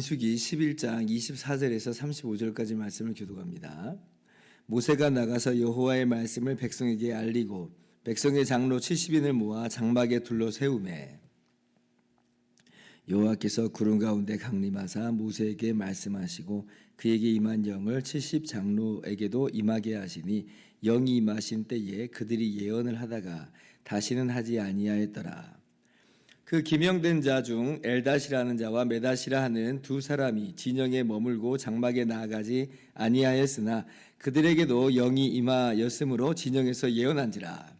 민수기 11장 24절에서 35절까지 말씀을 교독합니다. 모세가 나가서 여호와의 말씀을 백성에게 알리고 백성의 장로 70인을 모아 장막에 둘러 세우매 여호와께서 구름 가운데 강림하사 모세에게 말씀하시고 그에게 임한 영을 70 장로에게도 임하게 하시니 영이 임하신 때에 그들이 예언을 하다가 다시는 하지 아니하였더라. 그 기명된 자 중 엘다시라는 자와 메다시라 하는 두 사람이 진영에 머물고 장막에 나아가지 아니하였으나 그들에게도 영이 임하였으므로 진영에서 예언한지라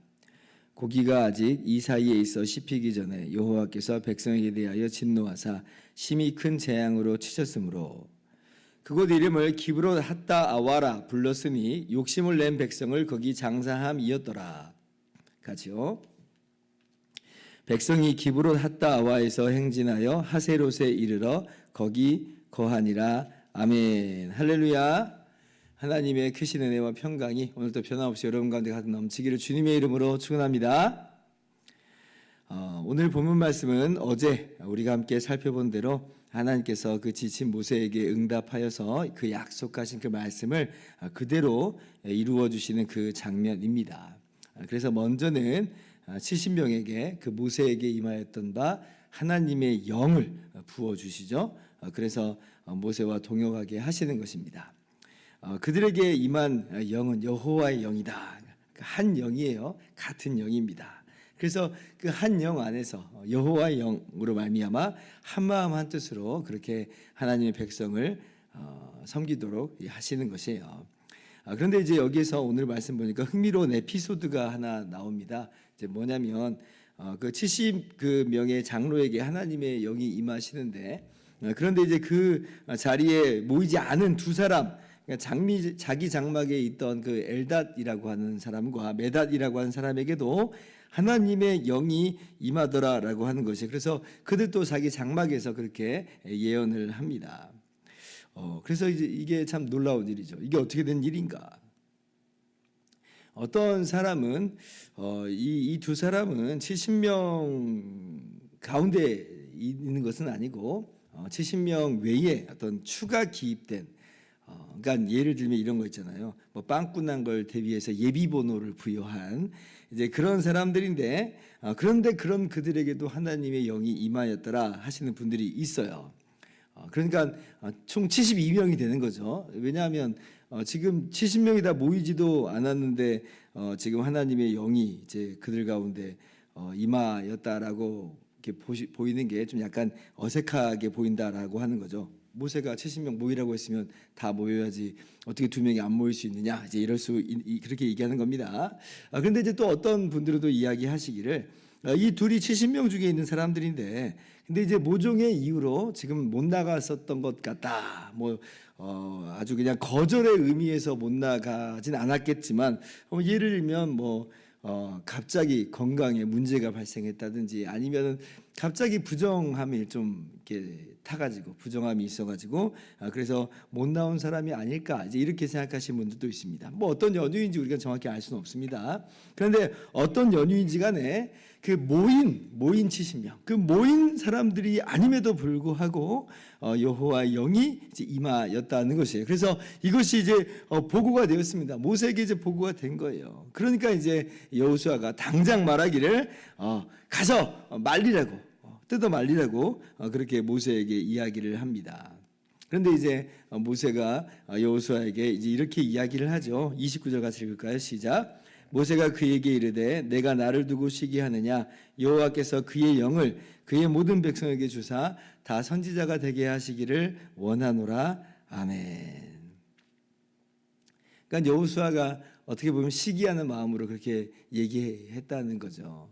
고기가 아직 이 사이에 있어 씹히기 전에 여호와께서 백성에게 대하여 진노하사 심히 큰 재앙으로 치셨으므로 그곳 이름을 기브로 핫다 아와라 불렀으니 욕심을 낸 백성을 거기 장사함이었더라. 같이요. 백성이 기브롯 핫다 아와에서 행진하여 하세롯에 이르러 거기 거하니라. 아멘. 할렐루야 하나님의 크신 은혜와 평강이 오늘도 변함없이 여러분 가운데 가득 넘치기를 주님의 이름으로 축원합니다. 어, 오늘 본문 말씀은 어제 우리가 함께 살펴본 대로 하나님께서 그 지친 모세에게 응답하여서 그 약속하신 그 말씀을 그대로 이루어 주시는 그 장면입니다. 그래서 먼저는 70명에게 그 모세에게 임하였던 바 하나님의 영을 부어 주시죠. 그래서 모세와 동역하게 하시는 것입니다. 그들에게 임한 영은 여호와의 영이다. 한 영이에요. 같은 영입니다. 그래서 그 한 영 안에서 여호와의 영으로 말미암아 한 마음 한 뜻으로 그렇게 하나님의 백성을 어, 섬기도록 하시는 것이에요. 그런데 이제 여기서 오늘 말씀 보니까 흥미로운 에피소드가 하나 나옵니다. 이제 뭐냐면 어, 그 70그 장로에게 하나님의 영이 임하시는데 어, 그런데 이제 그 자리에 모이지 않은 두 사람 그러니까 장미 자기 장막에 있던 그 엘닷이라고 하는 사람과 메닷이라고 하는 사람에게도 하나님의 영이 임하더라라고 하는 것이 그래서 그들도 자기 장막에서 그렇게 예언을 합니다. 어, 그래서 이제 이게 참 놀라운 일이죠. 이게 어떻게 된 일인가? 어떤 사람은 어, 이두 사람은 70명 가운데 있는 것은 아니고 어, 70명 외에 어떤 추가 기입된 어, 그러니까 예를 들면 이런 거 있잖아요. 뭐 빵꾸 난 걸 대비해서 예비 번호를 부여한 이제 그런 사람들인데 어, 그런데 그런 그들에게도 하나님의 영이 임하였더라 하시는 분들이 있어요. 어, 그러니까 어, 총 72명이 되는 거죠. 왜냐하면 어, 지금 70명이 다 모이지도 않았는데 지금 하나님의 영이 이제 그들 가운데 임하였다라고 이렇게 보이는 게 좀 약간 어색하게 보인다라고 하는 거죠. 모세가 70명 모이라고 했으면 다 모여야지 어떻게 두 명이 안 모일 수 있느냐 이제 이럴 수 그렇게 얘기하는 겁니다. 아, 그런데 이제 또 어떤 분들도 이야기하시기를 이 둘이 70명 중에 있는 사람들인데 근데 이제 모종의 이유로 지금 못 나갔었던 것 같다. 뭐 어, 아주 그냥 거절의 의미에서 못 나가진 않았겠지만 어, 예를 들면 뭐 어, 갑자기 건강에 문제가 발생했다든지 아니면은 갑자기 부정함이 좀 이렇게 타가지고 부정함이 있어가지고 아, 그래서 못 나온 사람이 아닐까 이제 이렇게 생각하시는 분들도 있습니다. 뭐 어떤 연유인지 우리가 정확히 알 수는 없습니다. 그런데 어떤 연유인지 간에 그 모인 모인 70명 그 모인 사람들이 아님에도 불구하고 어, 여호와의 영이 이제 임하였다는 것이에요. 그래서 이것이 이제 어, 보고가 되었습니다. 모세에게 이제 보고가 된 거예요. 그러니까 이제 여호수아가 당장 말하기를 어, 가서 어, 말리라고 어, 뜯어 말리라고 어, 그렇게 모세에게 이야기를 합니다. 그런데 이제 어, 모세가 어, 여호수아에게 이제 이렇게 이야기를 하죠. 29절 같이 읽을까요? 시작. 모세가 그에게 이르되 내가 나를 두고 시기하느냐 여호와께서 그의 영을 그의 모든 백성에게 주사 다 선지자가 되게 하시기를 원하노라 아멘. 그러니까 여호수아가 어떻게 보면 시기하는 마음으로 그렇게 얘기했다는 거죠.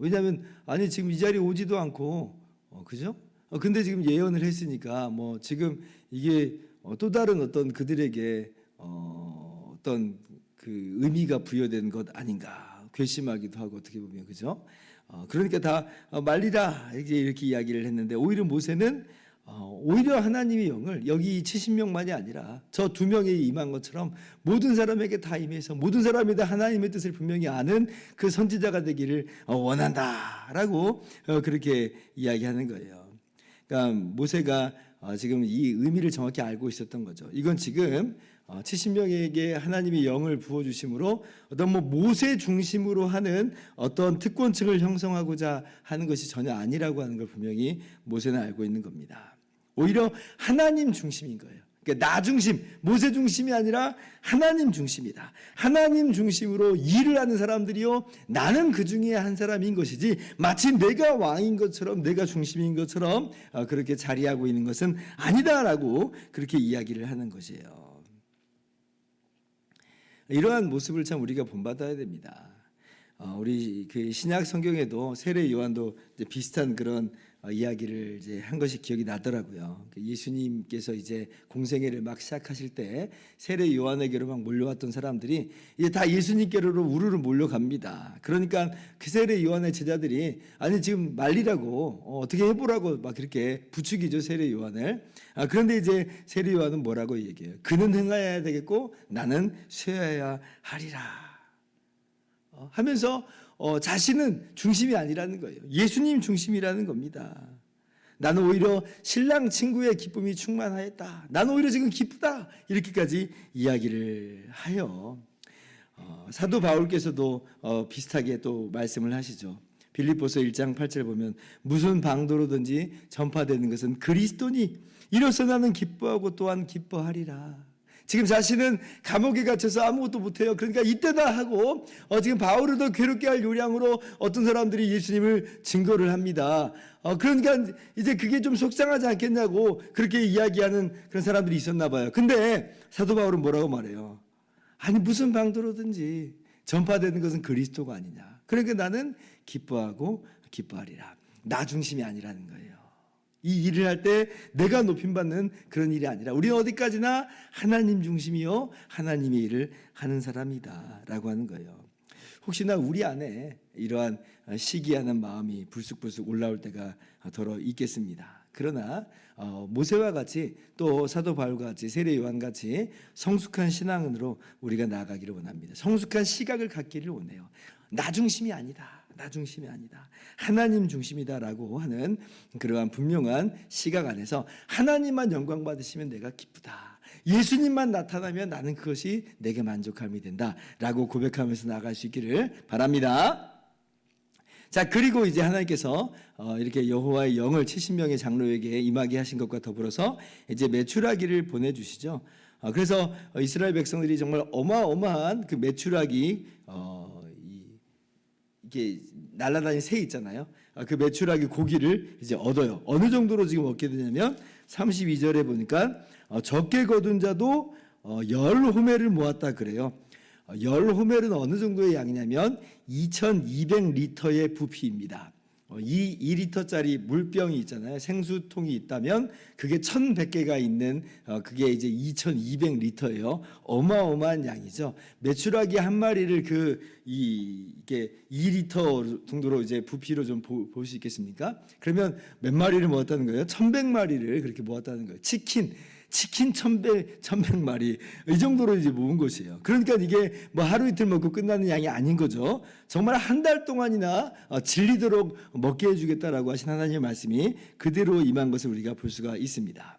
어, 왜냐하면 아니 지금 이 자리에 오지도 않고 어, 그죠? 어, 근데 지금 예언을 했으니까 뭐 지금 이게 어, 또 다른 어떤 그들에게 어, 어떤 그 의미가 부여된 것 아닌가 괘씸하기도 하고 어떻게 보면 그죠? 어, 그러니까 다 어, 말리라 이렇게 이렇게 이야기를 했는데 오히려 모세는 어, 오히려 하나님의 영을 여기 70명만이 아니라 저 두 명에 임한 것처럼 모든 사람에게 다 임해서 모든 사람이 다 하나님의 뜻을 분명히 아는 그 선지자가 되기를 어, 원한다라고 어, 그렇게 이야기하는 거예요. 그러니까 모세가 어, 지금 이 의미를 정확히 알고 있었던 거죠. 이건 지금 어, 70명에게 하나님의 영을 부어 주심으로 어떤 뭐 모세 중심으로 하는 어떤 특권층을 형성하고자 하는 것이 전혀 아니라고 하는 걸 분명히 모세는 알고 있는 겁니다. 오히려 하나님 중심인 거예요. 그러니까 나 중심, 모세 중심이 아니라 하나님 중심이다. 하나님 중심으로 일을 하는 사람들이요, 나는 그 중에 한 사람인 것이지, 마치 내가 왕인 것처럼, 내가 중심인 것처럼 어, 그렇게 자리하고 있는 것은 아니다라고 그렇게 이야기를 하는 것이에요. 이러한 모습을 참 우리가 본받아야 됩니다. 어, 우리 그 신약 성경에도 세례 요한도 비슷한 그런 어, 이야기를 이제 한 것이 기억이 나더라고요. 그 예수님께서 이제 공생애를 막 시작하실 때 세례 요한에게로 막 몰려왔던 사람들이 이제 다 예수님께로 우르르 몰려갑니다. 그러니까 그 세례 요한의 제자들이 아니 지금 말리라고 어, 어떻게 해보라고 막 그렇게 부추기죠 세례 요한을. 아, 그런데 이제 세례 요한은 뭐라고 얘기해요? 그는 행하여야 되겠고 나는 쉬어야 하리라. 어, 하면서 어, 자신은 중심이 아니라는 거예요. 예수님 중심이라는 겁니다. 나는 오히려 신랑 친구의 기쁨이 충만하였다. 나는 오히려 지금 기쁘다. 이렇게까지 이야기를 하여 어, 사도 바울께서도 어, 비슷하게 또 말씀을 하시죠. 빌립보서 1장 8절 보면 무슨 방도로든지 전파되는 것은 그리스도니 이로써 나는 기뻐하고 또한 기뻐하리라. 지금 자신은 감옥에 갇혀서 아무것도 못해요. 그러니까 이때다 하고 어, 지금 바울을 더 괴롭게 할 요량으로 어떤 사람들이 예수님을 증거를 합니다. 어, 그러니까 이제 그게 좀 속상하지 않겠냐고 그렇게 이야기하는 그런 사람들이 있었나 봐요. 근데 사도 바울은 뭐라고 말해요? 아니 무슨 방도로든지 전파되는 것은 그리스도가 아니냐. 그러니까 나는 기뻐하고 기뻐하리라. 나 중심이 아니라는 거예요. 이 일을 할 때 내가 높임 받는 그런 일이 아니라 우리는 어디까지나 하나님 중심이요 하나님의 일을 하는 사람이다 라고 하는 거예요. 혹시나 우리 안에 이러한 시기하는 마음이 불쑥불쑥 올라올 때가 더러 있겠습니다. 그러나 어, 모세와 같이 또 사도 바울과 같이 세례 요한 같이 성숙한 신앙으로 우리가 나아가기를 원합니다. 성숙한 시각을 갖기를 원해요. 나 중심이 아니다. 나 중심이 아니다. 하나님 중심이다라고 하는 그러한 분명한 시각 안에서 하나님만 영광 받으시면 내가 기쁘다. 예수님만 나타나면 나는 그것이 내게 만족함이 된다라고 고백하면서 나아갈 수 있기를 바랍니다. 자 그리고 이제 하나님께서 어, 이렇게 여호와의 영을 70명의 장로에게 임하게 하신 것과 더불어서 이제 매출하기를 보내주시죠. 어, 그래서 이스라엘 백성들이 정말 어마어마한 그 매출하기 어, 이, 이게 날아다니는 새 있잖아요. 아, 그 매출하기 고기를 이제 얻어요. 어느 정도로 지금 얻게 되냐면 32절에 보니까 어, 적게 거둔 자도 어, 열 호멜을 모았다 그래요. 열 호멜은 어느 정도의 양이냐면 2,200리터의 부피입니다. 어, 이 2리터짜리 물병이 있잖아요. 생수통이 있다면 그게 1,100개가 있는 어, 그게 이제 2,200리터예요. 어마어마한 양이죠. 메추라기 한 마리를 그 이, 이게 2리터 정도로 이제 부피로 좀 볼 수 있겠습니까? 그러면 몇 마리를 모았다는 거예요? 1,100마리를 그렇게 모았다는 거예요. 치킨 치킨 천백 천백 마리 이 정도로 이제 모은 것이에요. 그러니까 이게 뭐 하루 이틀 먹고 끝나는 양이 아닌 거죠. 정말 한 달 동안이나 어, 질리도록 먹게 해주겠다라고 하신 하나님의 말씀이 그대로 임한 것을 우리가 볼 수가 있습니다.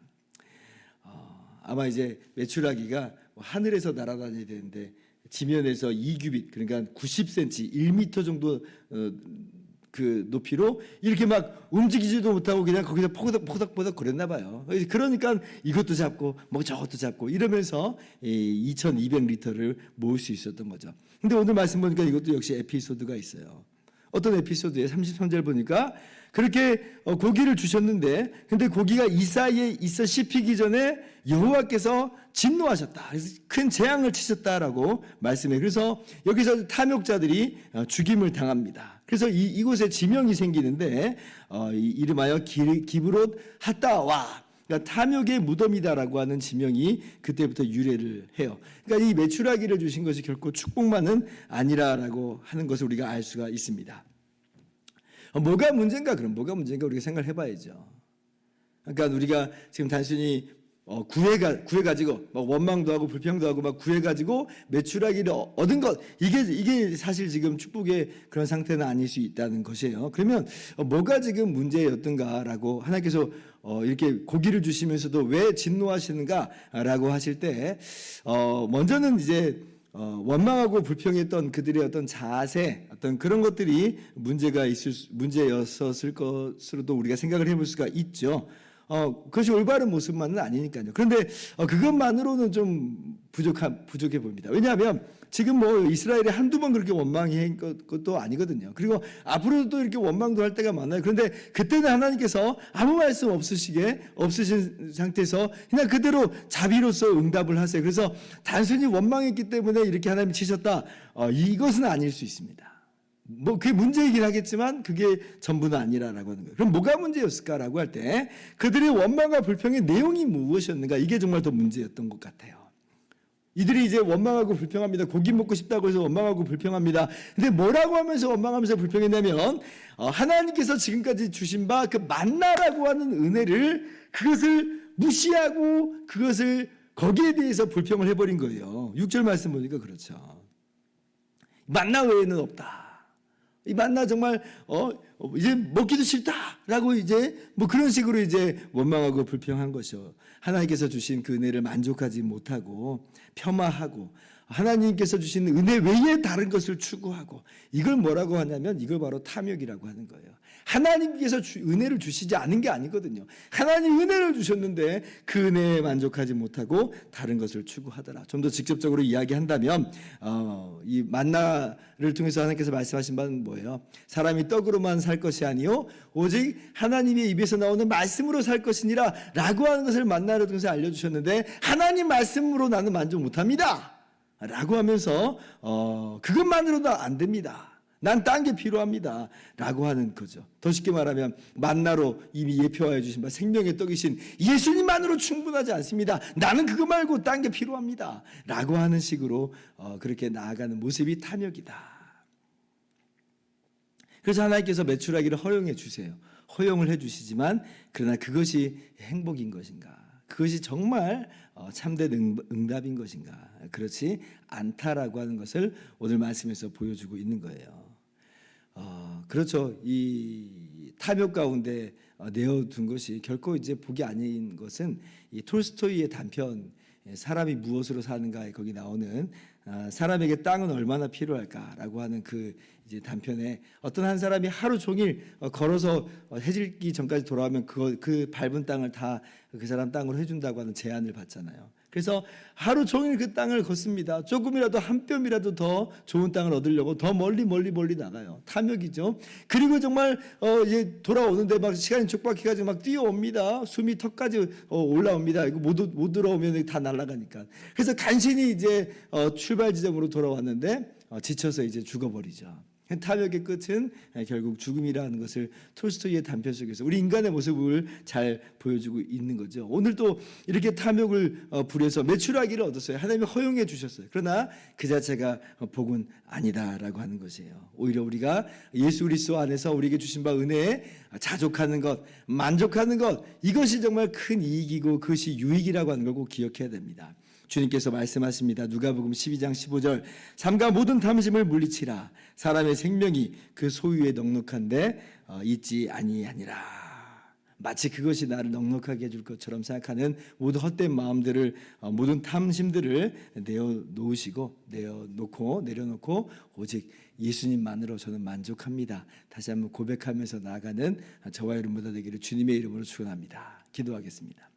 어, 아마 이제 메추라기가 하늘에서 날아다녀야 되는데 지면에서 2규빗 그러니까 90cm, 1m 정도 어, 그 높이로 이렇게 막 움직이지도 못하고 그냥 거기서 포덕 포덕포덕 그랬나 봐요. 그러니까 이것도 잡고 뭐 저것도 잡고 이러면서 이 2,200리터를 모을 수 있었던 거죠. 근데 오늘 말씀 보니까 이것도 역시 에피소드가 있어요. 어떤 에피소드에 33절 보니까 그렇게 어, 고기를 주셨는데 근데 고기가 이 사이에 있어 씹히기 전에 여호와께서 진노하셨다. 그래서 큰 재앙을 치셨다라고 말씀해. 그래서 여기서 탐욕자들이 어, 죽임을 당합니다. 그래서 이, 이곳에 지명이 생기는데 어, 이, 이름하여 기, 기브롯 핫다와 그러니까 탐욕의 무덤이다라고 하는 지명이 그때부터 유래를 해요. 그러니까 이 메추라기를 주신 것이 결코 축복만은 아니라라고 하는 것을 우리가 알 수가 있습니다. 어, 뭐가 문제인가? 그럼 뭐가 문제인가 우리가 생각을 해봐야죠. 그러니까 우리가 지금 단순히 어, 구해가 구해가지고 막 원망도 하고 불평도 하고 막 구해가지고 매출하기를 어- 얻은 것 이게 이게 사실 지금 축복의 그런 상태는 아닐 수 있다는 것이에요. 그러면 어, 뭐가 지금 문제였던가라고 하나님께서 어, 이렇게 고기를 주시면서도 왜 진노하시는가라고 하실 때 어, 먼저는 이제 어, 원망하고 불평했던 그들의 어떤 자세, 어떤 그런 것들이 문제가 있을 수- 문제였었을 것으로도 우리가 생각을 해볼 수가 있죠. 어, 그것이 올바른 모습만은 아니니까요. 그런데 어, 그것만으로는 좀 부족한 부족해 보입니다. 왜냐하면 지금 뭐 이스라엘이 한두 번 그렇게 원망한 것- 것도 아니거든요. 그리고 앞으로도 이렇게 원망도 할 때가 많아요. 그런데 그때는 하나님께서 아무 말씀 없으시게 없으신 상태에서 그냥 그대로 자비로서 응답을 하세요. 그래서 단순히 원망했기 때문에 이렇게 하나님 치셨다. 어, 이것은 아닐 수 있습니다. 뭐 그게 문제이긴 하겠지만 그게 전부는 아니라라고 하는 거예요. 그럼 뭐가 문제였을까라고 할 때 그들의 원망과 불평의 내용이 무엇이었는가 이게 정말 더 문제였던 것 같아요. 이들이 이제 원망하고 불평합니다. 고기 먹고 싶다고 해서 원망하고 불평합니다. 근데 뭐라고 하면서 원망하면서 불평했냐면 어, 하나님께서 지금까지 주신 바 그 만나라고 하는 은혜를 그것을 무시하고 그것을 거기에 대해서 불평을 해버린 거예요. 6절 말씀 보니까 그렇죠. 만나 외에는 없다. 이 만나 정말 어 어, 이제 먹기도 싫다라고 이제 뭐 그런 식으로 이제 원망하고 불평한 것이요. 하나님께서 주신 그 은혜를 만족하지 못하고 폄하하고 하나님께서 주신 은혜 외에 다른 것을 추구하고 이걸 뭐라고 하냐면 이걸 바로 탐욕이라고 하는 거예요. 하나님께서 주- 은혜를 주시지 않은 게 아니거든요. 하나님 은혜를 주셨는데 그 은혜에 만족하지 못하고 다른 것을 추구하더라. 좀 더 직접적으로 이야기한다면 어, 이 만나를 통해서 하나님께서 말씀하신 바는 뭐예요? 사람이 떡으로만 살 것이 아니요 오직 하나님의 입에서 나오는 말씀으로 살 것이니라라고 하는 것을 만나를 통해서 알려주셨는데 하나님 말씀으로 나는 만족 못합니다. 라고 하면서 어, 그것만으로도 안 됩니다. 난 딴 게 필요합니다. 라고 하는 거죠. 더 쉽게 말하면 만나로 이미 예표하여 주신 바 생명의 떡이신 예수님만으로 충분하지 않습니다. 나는 그거 말고 딴 게 필요합니다. 라고 하는 식으로 어, 그렇게 나아가는 모습이 탐욕이다. 그래서 하나님께서 매출하기를 허용해 주세요. 허용을 해 주시지만 그러나 그것이 행복인 것인가? 그것이 정말 어, 참된 응- 응답인 것인가? 그렇지 않다라고 하는 것을 오늘 말씀에서 보여주고 있는 거예요. 어, 그렇죠. 이 탐욕 가운데 어, 내어둔 것이 결코 이제 복이 아닌 것은 이 톨스토이의 단편 예, 사람이 무엇으로 사는가에 거기 나오는 아, 사람에게 땅은 얼마나 필요할까라고 하는 그 이제 단편에 어떤 한 사람이 하루 종일 어, 걸어서 어, 해질기 전까지 돌아오면 그거 그 밟은 땅을 다 그 사람 땅으로 해준다고 하는 제안을 받잖아요. 그래서 하루 종일 그 땅을 걷습니다. 조금이라도 한 뼘이라도 더 좋은 땅을 얻으려고 더 멀리 멀리 멀리 나가요. 탐욕이죠. 그리고 정말 어, 예, 돌아오는데 막 시간이 촉박해가지고 막 뛰어옵니다. 숨이 턱까지 어, 올라옵니다. 이거 못, 못 들어오면 다 날아가니까. 그래서 간신히 이제 어, 출발 지점으로 돌아왔는데 어, 지쳐서 이제 죽어버리죠. 탐욕의 끝은 결국 죽음이라는 것을 톨스토이의 단편 속에서 우리 인간의 모습을 잘 보여주고 있는 거죠. 오늘도 이렇게 탐욕을 어, 부려서 매출하기를 얻었어요. 하나님이 허용해 주셨어요. 그러나 그 자체가 어, 복은 아니다라고 하는 것이에요. 오히려 우리가 예수 그리스도 안에서 우리에게 주신 바 은혜에 자족하는 것, 만족하는 것 이것이 정말 큰 이익이고 그것이 유익이라고 하는 걸 꼭 기억해야 됩니다. 주님께서 말씀하십니다. 누가복음 12장 15절 삼가 모든 탐심을 물리치라 사람의 생명이 그 소유에 넉넉한데 어, 있지 아니하니라 마치 그것이 나를 넉넉하게 해줄 것처럼 생각하는 모든 헛된 마음들을 어, 모든 탐심들을 내어 놓으시고 내어 놓고 내려놓고 오직 예수님만으로 저는 만족합니다. 다시 한번 고백하면서 나아가는 저와 여러분 모두 되기를 주님의 이름으로 축원합니다. 기도하겠습니다.